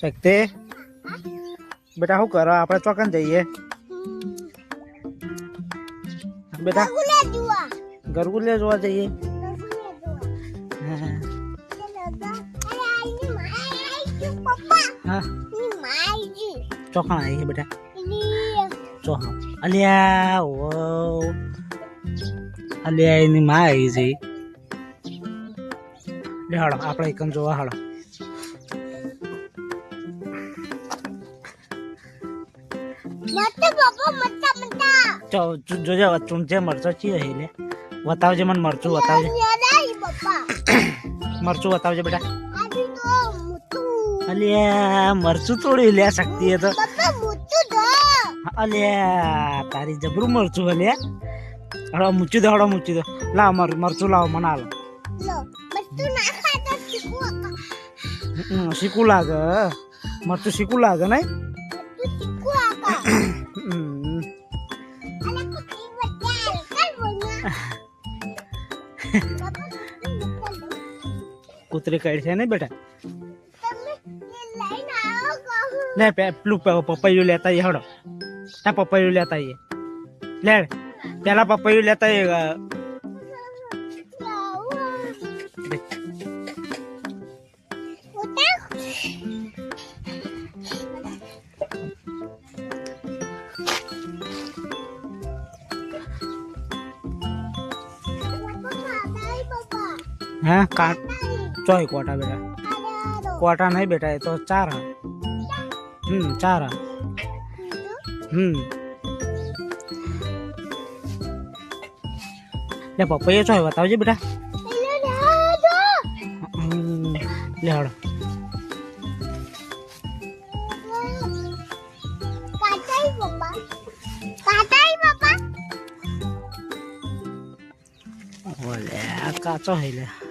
શક્તિ? બેટા શું કરો? આપણે ચોકન જઈએ. બેટા? ગુલા ગરગુલે જોવા જઈએ. ચોખણ માય જી બેટા. ચોખણ. અલ્યા, ઓ. અલ્યા, એની માં આવી છે. હળ આપણે એકમ જોવા હાડો મત પપ્પા મત મત ચો જોજે ચૂંટજે મરચો ચી રહી લે. બતાવજે મને મરચું બતાવજે મરચું બતાવજે બેટા. અલ્યા મરચું તોડી લે શક્તિ એ તો. અલ્યા તારી જબરું મરચું અલ્યા હળો મૂચી દો હળો મૂચી દો. લાવ મર મરચું લાવ મને આલો લો મતું ના ખાતા શીખવા. હમ, શીકું લાગે મરચું શીખું લાગે નહીં? પપ્પા કૂતરી કાઢી છે ને બેટા તમે એ લઈને આવો કહું લે પે- પેલું પ- પપૈયું લેતા આવીએ હળો આ હા? કાટ ચોય કોટા બેટા? કોટા નહીં બેટા, એ તો ચાર હમ ચાર હમ. લે પપૈયા ચોય બતાવજે બેટા. લે હડો કાચો હે લે.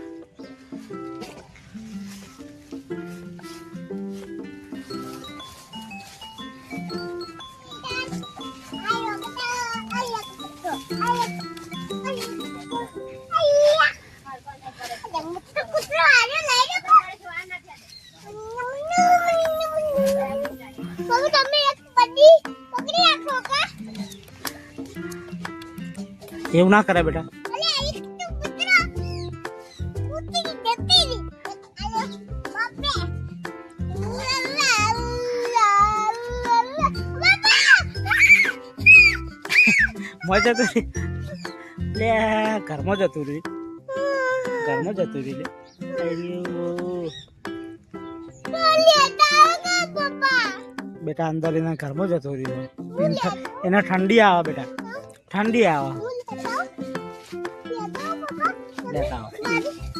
એવું ના કરાય બેટા. મજા તો લે ઘરમાં જતું રહી. ઘરમાં જતું રહી લે. બેટા અંદર એના ઘરમાં જતો રહ્યો એના એને ઠંડી આવે બેટા. ઠંડી આવે. લેતા આવો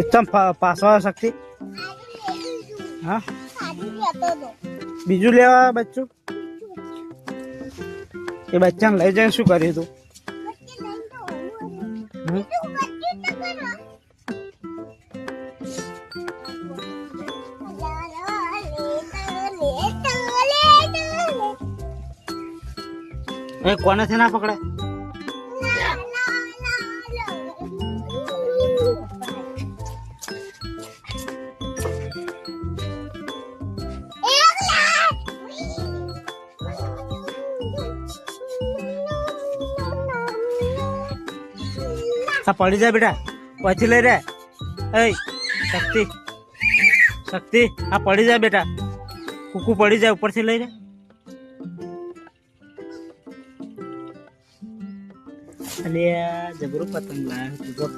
એકદમ પાસવા શક્તિ. હા? બીજું લેવા બચ્ચું? એ બચ્ચાને લઈ જઈને શું કર્યું તું? કોનેથી ના પકડાય? આ પડી જાય બેટા. પછી લઈ રે. એ શક્તિ. શક્તિ, આ પડી જાય બેટા. કુકુ પડી જાય ઉપરથી લઈ રે. જબરું પતંગ લાવ્યો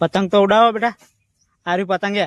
પતંગ તો ઉડાવો બેટા. આરી પતંગ હે